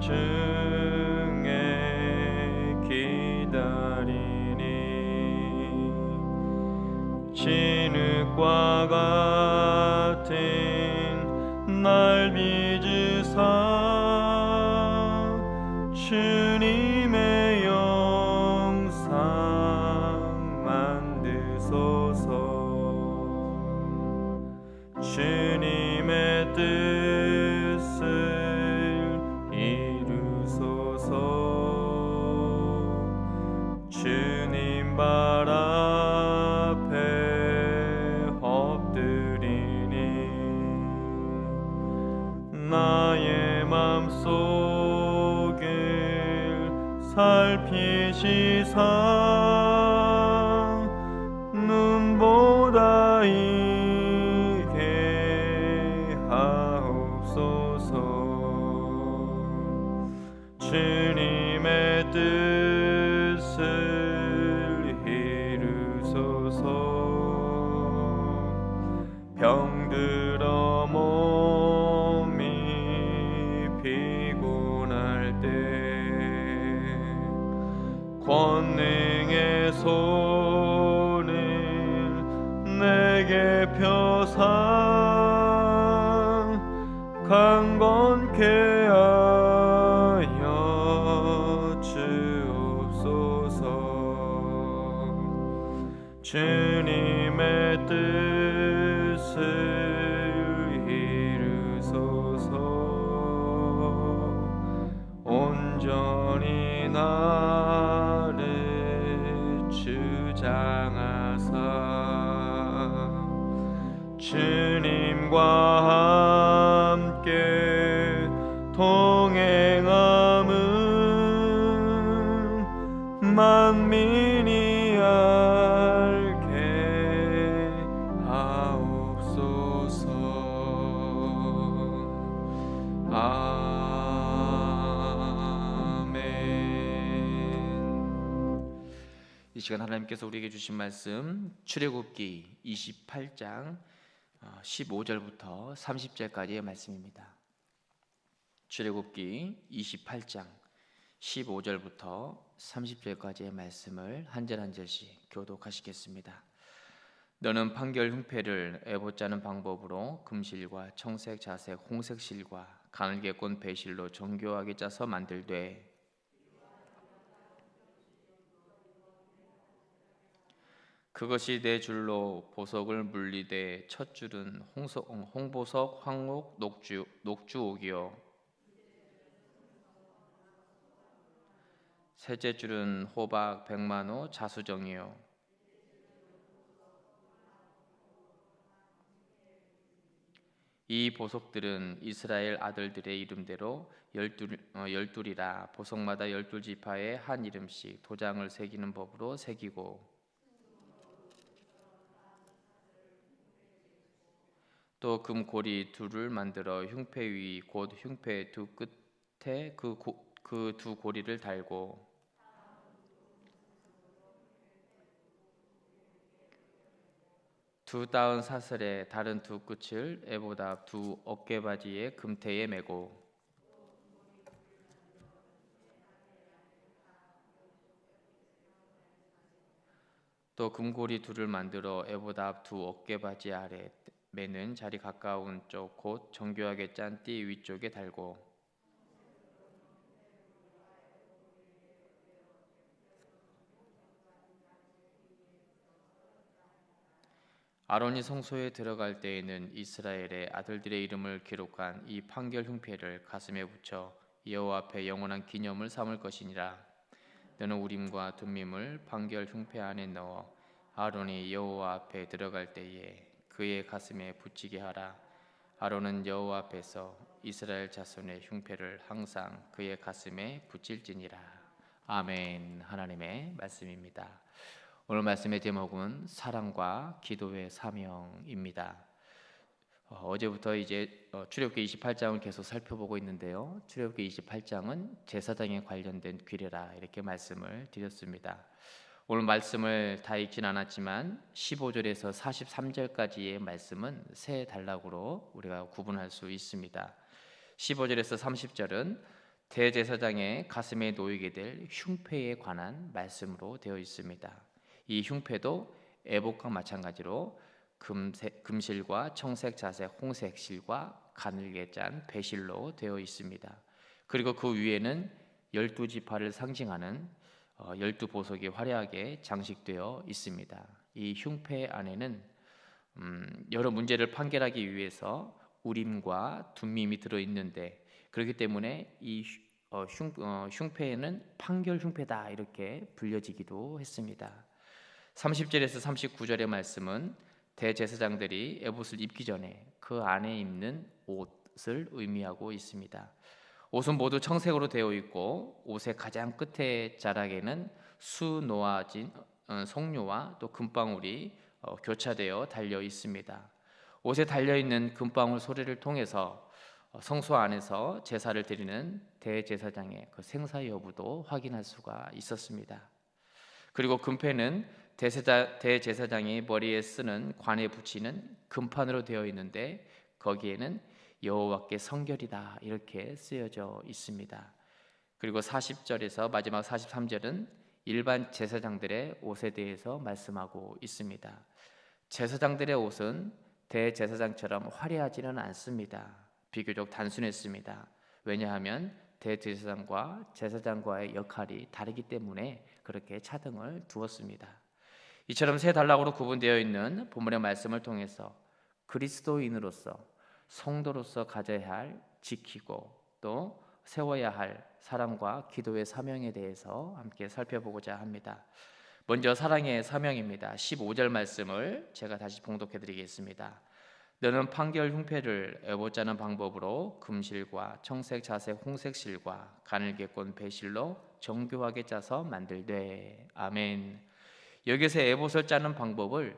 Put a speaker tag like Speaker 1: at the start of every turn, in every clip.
Speaker 1: 고요 나의 맘속을 살피시사 강건케 하여 주옵소서. 주
Speaker 2: 이 시간 하나님께서 우리에게 주신 말씀 출애굽기 28장 15절부터 30절까지의 말씀입니다. 출애굽기 28장 15절부터 30절까지의 말씀을 한 절 한 절씩 교독하시겠습니다. 너는 판결 흉패를 애보 짜는 방법으로 금실과 청색, 자색, 홍색 실과 가늘게 꼰 배실로 정교하게 짜서 만들되 그것이 네 줄로 보석을 물리되 첫 줄은 홍석, 홍보석, 황옥, 녹주, 녹주옥이요. 셋째 줄은 호박, 백만호, 자수정이요. 이 보석들은 이스라엘 아들들의 이름대로 열둘, 어, 열둘이라 보석마다 열둘 지파에 한 이름씩 도장을 새기는 법으로 새기고 또 금고리 둘을 만들어 흉패 위 곧 흉패 두 끝에 그두 고리를 달고 두 다운 사슬의 다른 두 끝을 에보다 두 어깨바지의 금태에 메고 또 금고리 둘을 만들어 에보다 두 어깨바지 아래 매는 자리 가까운 쪽 곧 정교하게 짠 띠 위쪽에 달고 아론이 성소에 들어갈 때에는 이스라엘의 아들들의 이름을 기록한 이 판결 흉패를 가슴에 붙여 여호와 앞에 영원한 기념을 삼을 것이니라. 너는 우림과 둠밈을 판결 흉패 안에 넣어 아론이 여호와 앞에 들어갈 때에 그의 가슴에 붙이게 하라 아론은 여호와 앞에서 이스라엘 자손의 흉패를 항상 그의 가슴에 붙일지니라 아멘 하나님의 말씀입니다. 오늘 말씀의 제목은 사랑과 기도의 사명입니다. 어, 제부터 이제 어, 출애굽기 28장을 계속 살펴보고 있는데요. 출애굽기 28장은 제사장에 관련된 규례라 이렇게 말씀을 드렸습니다. 오늘 말씀을 다 읽진 않았지만 15절에서 43절까지의 말씀은 세 단락으로 우리가 구분할 수 있습니다. 15절에서 30절은 대제사장의 가슴에 놓이게 될 흉패에 관한 말씀으로 되어 있습니다. 이 흉패도 애복과 마찬가지로 금색, 금실과 청색, 자색, 홍색 실과 가늘게 짠 배실로 되어 있습니다. 그리고 그 위에는 열두 지파를 상징하는 어, 열두 보석이 화려하게 장식되어 있습니다. 이 흉패 안에는 음, 여러 문제를 판결하기 위해서 우림과 둠밈이 들어 있는데 그렇기 때문에 이 어, 흉, 어, 흉패에는 판결 흉패다 이렇게 불려지기도 했습니다. 30절에서 39절의 말씀은 대제사장들이 에봇을 입기 전에 그 안에 입는 옷을 의미하고 있습니다. 옷은 모두 청색으로 되어 있고 옷의 가장 끝에 자락에는 수 놓아진 어, 송료와 또 금방울이 어, 교차되어 달려 있습니다. 옷에 달려 있는 금방울 소리를 통해서 어, 성소 안에서 제사를 드리는 대제사장의 그 생사 여부도 확인할 수가 있었습니다. 그리고 금패는 대세자, 대제사장이 머리에 쓰는 관에 붙이는 금판으로 되어 있는데 거기에는 여호와께 성결이다 이렇게 쓰여져 있습니다. 그리고 40절에서 마지막 43절은 일반 제사장들의 옷에 대해서 말씀하고 있습니다. 제사장들의 옷은 대제사장처럼 화려하지는 않습니다. 비교적 단순했습니다. 왜냐하면 대제사장과 제사장과의 역할이 다르기 때문에 그렇게 차등을 두었습니다. 이처럼 세 단락으로 구분되어 있는 본문의 말씀을 통해서 그리스도인으로서 성도로서 가져야 할 지키고 또 세워야 할 사랑과 기도의 사명에 대해서 함께 살펴보고자 합니다. 먼저 사랑의 사명입니다. 15절 말씀을 제가 다시 봉독해 드리겠습니다. 너는 판결 흉패를 애보자는 방법으로 금실과 청색, 자색, 홍색 실과 가늘게 꼰 배실로 정교하게 짜서 만들되 아멘. 여기서 에봇을 짜는 방법을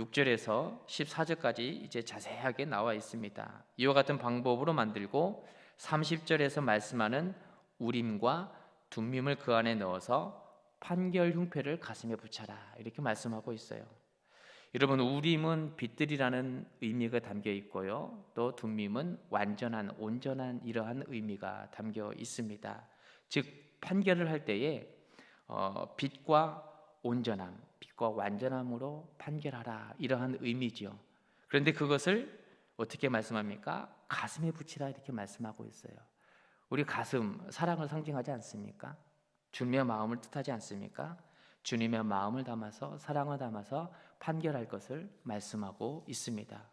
Speaker 2: 6절에서 14절까지 이제 자세하게 나와 있습니다. 이와 같은 방법으로 만들고 30절에서 말씀하는 우림과 둠밈을 그 안에 넣어서 판결 흉패를 가슴에 붙여라 이렇게 말씀하고 있어요. 여러분 우림은 빛들이라는 의미가 담겨 있고요. 또 둠밈은 완전한 온전한 이러한 의미가 담겨 있습니다. 즉 판결을 할 때에 어, 빛과 온전함, 빛과 완전함으로 판결하라 이러한 의미지요. 그런데 그것을 어떻게 말씀합니까? 가슴에 붙이라 이렇게 말씀하고 있어요. 우리 가슴 사랑을 상징하지 않습니까? 주님의 마음을 뜻하지 않습니까? 주님의 마음을 담아서 사랑을 담아서 판결할 것을 말씀하고 있습니다.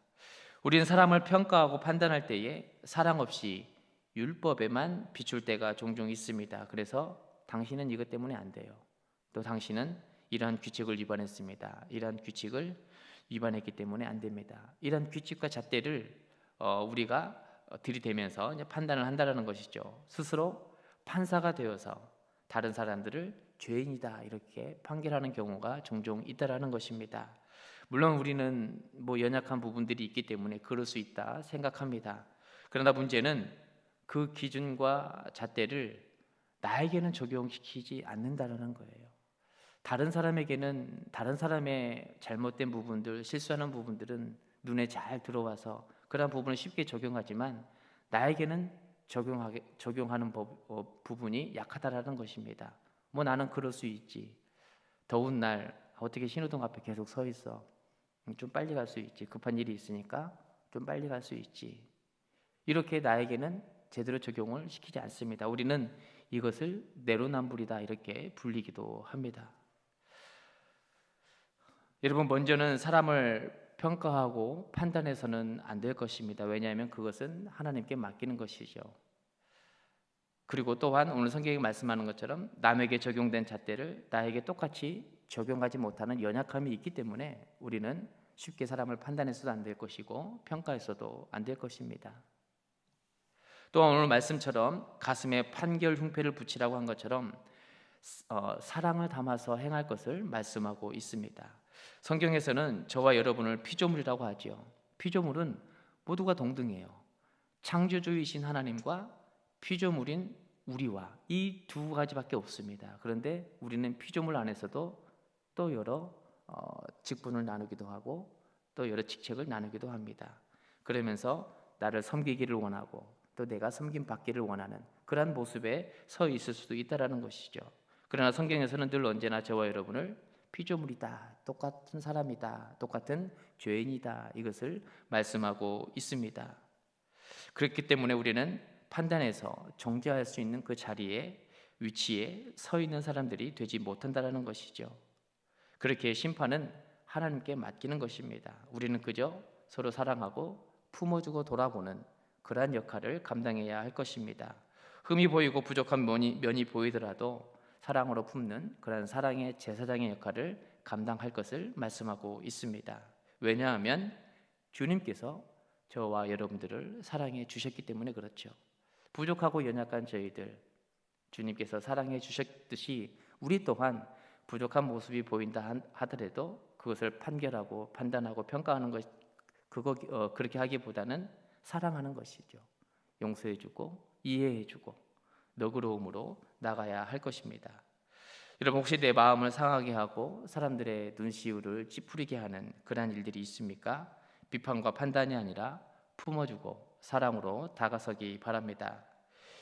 Speaker 2: 우리는 사람을 평가하고 판단할 때에 사랑 없이 율법에만 비출 때가 종종 있습니다. 그래서 당신은 이것 때문에 안 돼요. 또 당신은 이러한 규칙을 위반했습니다. 이러한 규칙을 위반했기 때문에 안 됩니다. 이런 규칙과 잣대를 어, 우리가 들이대면서 판단을 한다라는 것이죠. 스스로 판사가 되어서 다른 사람들을 죄인이다 이렇게 판결하는 경우가 종종 있다라는 것입니다. 물론 우리는 뭐 연약한 부분들이 있기 때문에 그럴 수 있다 생각합니다. 그러나 문제는 그 기준과 잣대를 나에게는 적용시키지 않는다라는 거예요. 다른 사람에게는 다른 사람의 잘못된 부분들, 실수하는 부분들은 눈에 잘 들어와서 그런 부분을 쉽게 적용하지만 나에게는 적용하게 적용하는 법, 어, 부분이 약하다라는 것입니다. 뭐 나는 그럴 수 있지. 더운 날 어떻게 신호등 앞에 계속 서 있어. 음, 좀 빨리 갈 수 있지. 급한 일이 있으니까 좀 빨리 갈 수 있지. 이렇게 나에게는 제대로 적용을 시키지 않습니다. 우리는 이것을 내로남불이다 이렇게 불리기도 합니다. 여러분 먼저는 사람을 평가하고 판단해서는 안 될 것입니다. 왜냐하면 그것은 하나님께 맡기는 것이죠. 그리고 또한 오늘 성경이 말씀하는 것처럼 남에게 적용된 잣대를 나에게 똑같이 적용하지 못하는 연약함이 있기 때문에 우리는 쉽게 사람을 판단해서도 안 될 것이고 평가해서도 안 될 것입니다. 또한 오늘 말씀처럼 가슴에 판결 흉패를 붙이라고 한 것처럼 어, 사랑을 담아서 행할 것을 말씀하고 있습니다. 성경에서는 저와 여러분을 피조물이라고 하지요. 피조물은 모두가 동등해요. 창조주이신 하나님과 피조물인 우리와 이 두 가지밖에 없습니다. 그런데 우리는 피조물 안에서도 또 여러 어, 직분을 나누기도 하고 또 여러 직책을 나누기도 합니다. 그러면서 나를 섬기기를 원하고 또 내가 섬김 받기를 원하는 그러한 모습에 서 있을 수도 있다라는 것이죠. 그러나 성경에서는 늘 언제나 저와 여러분을 피조물이다, 똑같은 사람이다, 똑같은 죄인이다 이것을 말씀하고 있습니다. 그렇기 때문에 우리는 판단해서 정죄할 수 있는 그 자리에 위치에 서 있는 사람들이 되지 못한다라는 것이죠. 그렇게 심판은 하나님께 맡기는 것입니다. 우리는 그저 서로 사랑하고 품어주고 돌아보는 그러한 역할을 감당해야 할 것입니다. 흠이 보이고 부족한 면이, 면이 보이더라도 사랑으로 품는 그런 사랑의 제사장의 역할을 감당할 것을 말씀하고 있습니다. 왜냐하면 주님께서 저와 여러분들을 사랑해 주셨기 때문에 그렇죠. 부족하고 연약한 저희들 주님께서 사랑해 주셨듯이 우리 또한 부족한 모습이 보인다 하더라도 그것을 판결하고 판단하고 평가하는 것 그거 어, 그렇게 하기보다는 사랑하는 것이죠. 용서해 주고 이해해 주고 너그러움으로 나가야 할 것입니다. 여러분 혹시 내 마음을 상하게 하고 사람들의 눈시울을 찌푸리게 하는 그러한 일들이 있습니까? 비판과 판단이 아니라 품어주고 사랑으로 다가서기 바랍니다.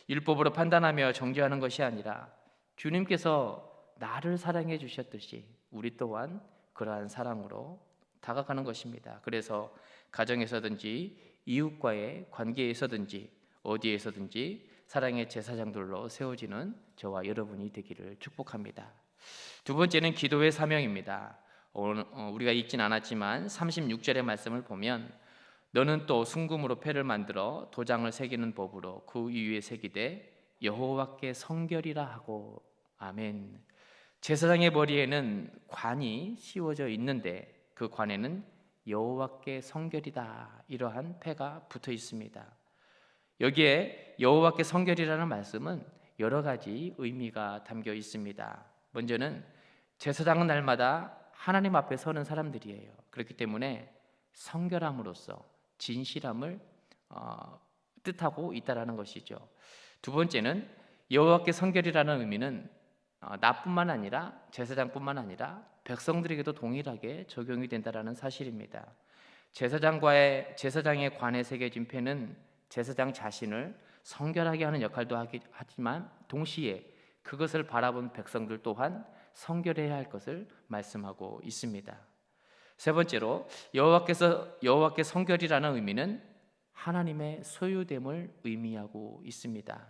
Speaker 2: 율법으로 판단하며 정죄하는 것이 아니라 주님께서 나를 사랑해 주셨듯이 우리 또한 그러한 사랑으로 다가가는 것입니다. 그래서 가정에서든지 이웃과의 관계에서든지 어디에서든지 사랑의 제사장들로 세워지는 저와 여러분이 되기를 축복합니다. 두 번째는 기도의 사명입니다. 오늘 어, 우리가 읽진 않았지만 36절의 말씀을 보면 너는 또 순금으로 패를 만들어 도장을 새기는 법으로 그 위에 새기되 여호와께 성결이라 하고 아멘. 제사장의 머리에는 관이 씌워져 있는데 그 관에는 여호와께 성결이다 이러한 패가 붙어 있습니다. 여기에 여호와께 성결이라는 말씀은 여러 가지 의미가 담겨 있습니다. 먼저는 제사장은 날마다 하나님 앞에 서는 사람들이에요. 그렇기 때문에 성결함으로써 진실함을 어, 뜻하고 있다라는 것이죠. 두 번째는 여호와께 성결이라는 의미는 어, 나뿐만 아니라 제사장뿐만 아니라 백성들에게도 동일하게 적용이 된다라는 사실입니다. 제사장과의 제사장의 관에 새겨진 패는 제사장 자신을 성결하게 하는 역할도 하지만 동시에 그것을 바라본 백성들 또한 성결해야 할 것을 말씀하고 있습니다. 세 번째로 여호와께서 여호와께 성결이라는 의미는 하나님의 소유됨을 의미하고 있습니다.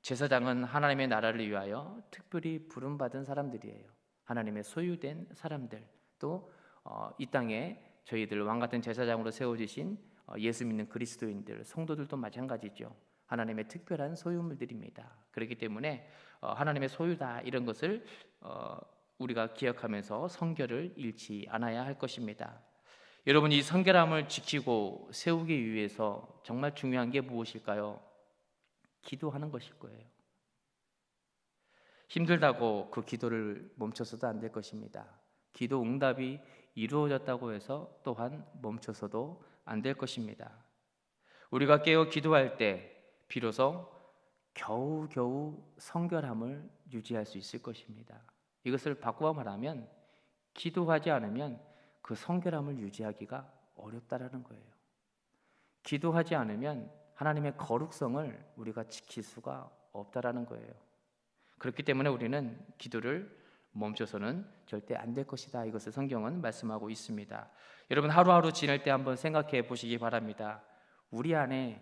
Speaker 2: 제사장은 하나님의 나라를 위하여 특별히 부름 받은 사람들이에요. 하나님의 소유된 사람들 또이 어, 땅에 저희들 왕 같은 제사장으로 세워지신 어, 예수 믿는 그리스도인들 성도들도 마찬가지죠. 하나님의 특별한 소유물들입니다. 그렇기 때문에 어, 하나님의 소유다 이런 것을 어, 우리가 기억하면서 성결을 잃지 않아야 할 것입니다. 여러분 이 성결함을 지키고 세우기 위해서 정말 중요한 게 무엇일까요? 기도하는 것일 거예요. 힘들다고 그 기도를 멈춰서도 안 될 것입니다. 기도 응답이 이루어졌다고 해서 또한 멈춰서도 안 될 것입니다. 우리가 깨어 기도할 때 비로소 겨우겨우 성결함을 유지할 수 있을 것입니다. 이것을 바꾸어 말하면 기도하지 않으면 그 성결함을 유지하기가 어렵다라는 거예요. 기도하지 않으면 하나님의 거룩성을 우리가 지킬 수가 없다라는 거예요. 그렇기 때문에 우리는 기도를 멈춰서는 절대 안 될 것이다. 이것을 성경은 말씀하고 있습니다. 여러분 하루하루 지낼 때 한번 생각해 보시기 바랍니다. 우리 안에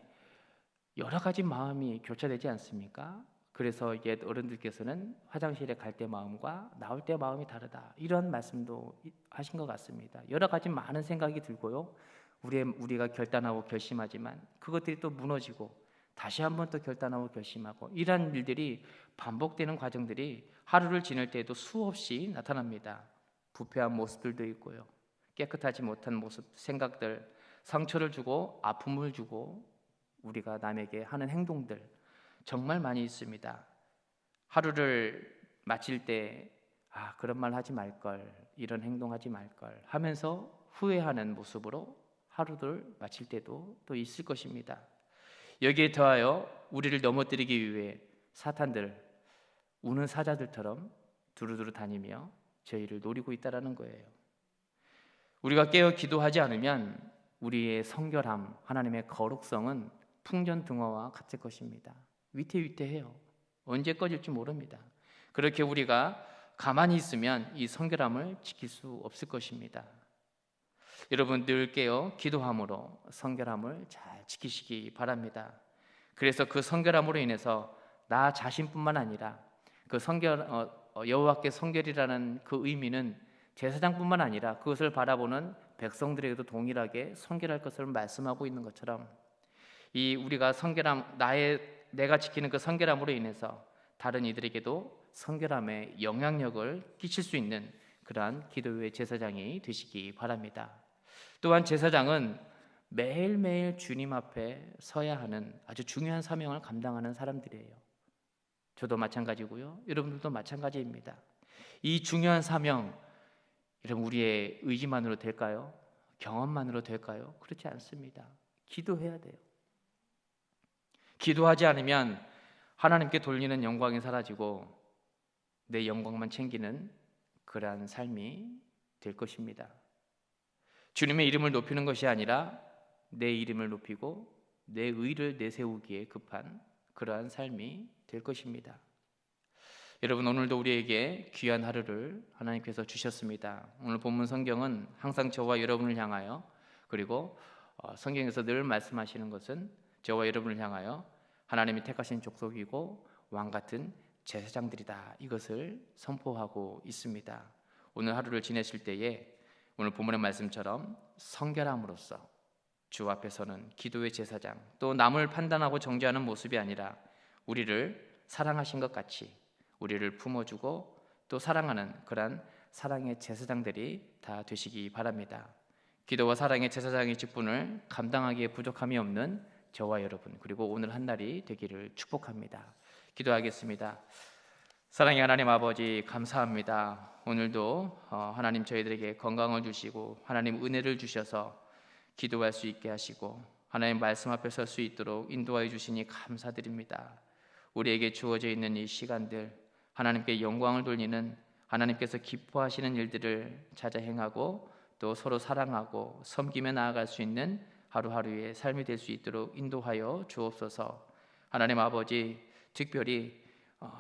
Speaker 2: 여러 가지 마음이 교차되지 않습니까? 그래서 옛 어른들께서는 화장실에 갈 때 마음과 나올 때 마음이 다르다. 이런 말씀도 이- 하신 것 같습니다. 여러 가지 많은 생각이 들고요. 우리의 우리가 결단하고 결심하지만 그것들이 또 무너지고 다시 한번 또 결단하고 결심하고 이러한 일들이 반복되는 과정들이 하루를 지낼 때에도 수없이 나타납니다. 부패한 모습들도 있고요. 깨끗하지 못한 모습, 생각들, 상처를 주고 아픔을 주고 우리가 남에게 하는 행동들 정말 많이 있습니다. 하루를 마칠 때 아, 그런 말 하지 말 걸. 이런 행동 하지 말 걸. 하면서 후회하는 모습으로 하루를 마칠 때도 또 있을 것입니다. 여기에 더하여 우리를 넘어뜨리기 위해 사탄들 우는 사자들처럼 두루두루 다니며 저희를 노리고 있다라는 거예요. 우리가 깨어 기도하지 않으면 우리의 성결함, 하나님의 거룩성은 풍전등화와 같을 것입니다. 위태위태해요. 언제 꺼질지 모릅니다. 그렇게 우리가 가만히 있으면 이 성결함을 지킬 수 없을 것입니다. 여러분 늘 깨어 기도함으로 성결함을 잘 지키시기 바랍니다. 그래서 그 성결함으로 인해서 나 자신뿐만 아니라 그 성결 어, 어, 여호와께 성결이라는 그 의미는 제사장뿐만 아니라 그것을 바라보는 백성들에게도 동일하게 성결할 것을 말씀하고 있는 것처럼 이 우리가 성결함 나의 내가 지키는 그 성결함으로 인해서 다른 이들에게도 성결함의 영향력을 끼칠 수 있는 그러한 기도의 제사장이 되시기 바랍니다. 또한 제사장은 매일매일 주님 앞에 서야 하는 아주 중요한 사명을 감당하는 사람들이에요. 저도 마찬가지고요. 여러분들도 마찬가지입니다. 이 중요한 사명 여러분 우리의 의지만으로 될까요? 경험만으로 될까요? 그렇지 않습니다. 기도해야 돼요. 기도하지 않으면 하나님께 돌리는 영광이 사라지고 내 영광만 챙기는 그러한 삶이 될 것입니다. 주님의 이름을 높이는 것이 아니라 내 이름을 높이고 내 의를 내세우기에 급한 그러한 삶이 될 것입니다. 여러분 오늘도 우리에게 귀한 하루를 하나님께서 주셨습니다. 오늘 본문 성경은 항상 저와 여러분을 향하여 그리고 어, 성경에서 늘 말씀하시는 것은 저와 여러분을 향하여 하나님이 택하신 족속이고 왕 같은 제사장들이다 이것을 선포하고 있습니다. 오늘 하루를 지내실 때에 오늘 본문의 말씀처럼 성결함으로써 주 앞에서는 기도의 제사장 또 남을 판단하고 정죄하는 모습이 아니라 우리를 사랑하신 것 같이 우리를 품어주고 또 사랑하는 그러한 사랑의 제사장들이 다 되시기 바랍니다. 기도와 사랑의 제사장의 직분을 감당하기에 부족함이 없는 저와 여러분 그리고 오늘 한 날이 되기를 축복합니다. 기도하겠습니다. 사랑의 하나님 아버지 감사합니다. 오늘도 어, 하나님 저희들에게 건강을 주시고 하나님 은혜를 주셔서 기도할 수 있게 하시고 하나님 말씀 앞에 설 수 있도록 인도하여 주시니 감사드립니다. 우리에게 주어져 있는 이 시간들 하나님께 영광을 돌리는 하나님께서 기뻐하시는 일들을 찾아 행하고 또 서로 사랑하고 섬기며 나아갈 수 있는 하루하루의 삶이 될 수 있도록 인도하여 주옵소서. 하나님 아버지 특별히 어,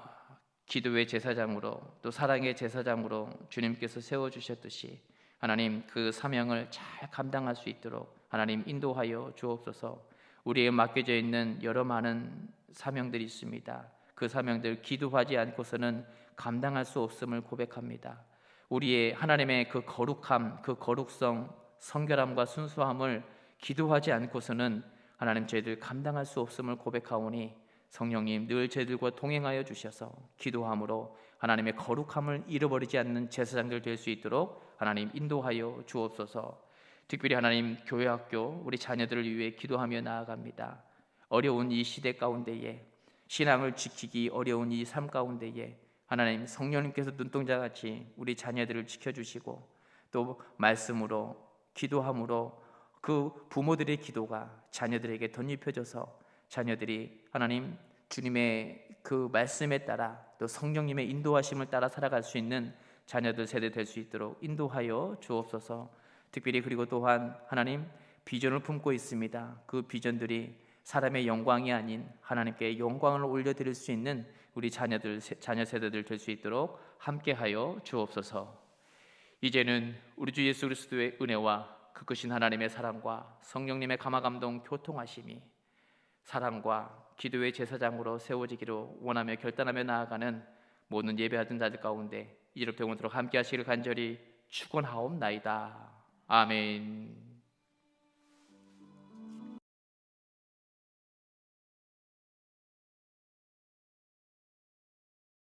Speaker 2: 기도의 제사장으로 또 사랑의 제사장으로 주님께서 세워 주셨듯이 하나님 그 사명을 잘 감당할 수 있도록 하나님 인도하여 주옵소서. 우리에 맡겨져 있는 여러 많은 사명들이 있습니다. 그 사명들 기도하지 않고서는 감당할 수 없음을 고백합니다. 우리의 하나님의 그 거룩함, 그 거룩성, 성결함과 순수함을 기도하지 않고서는 하나님 저희들 감당할 수 없음을 고백하오니 성령님 늘 저희들과 동행하여 주셔서 기도함으로 하나님의 거룩함을 잃어버리지 않는 제사장들 될 수 있도록 하나님 인도하여 주옵소서. 특별히 하나님 교회 학교 우리 자녀들을 위해 기도하며 나아갑니다. 어려운 이 시대 가운데에 신앙을 지키기 어려운 이 삶 가운데에 하나님 성령님께서 눈동자같이 우리 자녀들을 지켜주시고 또 말씀으로 기도함으로 그 부모들의 기도가 자녀들에게 덧입혀져서 자녀들이 하나님 주님의 그 말씀에 따라 또 성령님의 인도하심을 따라 살아갈 수 있는 자녀들 세대 될 수 있도록 인도하여 주옵소서. 특별히 그리고 또한 하나님 비전을 품고 있습니다. 그 비전들이 사람의 영광이 아닌 하나님께 영광을 올려드릴 수 있는 우리 자녀들 세- 자녀 세대들 될 수 있도록 함께하여 주옵소서. 이제는 우리 주 예수 그리스도의 은혜와 그 크신 하나님의 사랑과 성령님의 감화 감동 교통하심이 사랑과 기도의 제사장으로 세워지기로 원하며 결단하며 나아가는 모든 예배하던 자들 가운데 이렇게 오도록 함께 하시기를 간절히 축원하옵나이다. 아멘.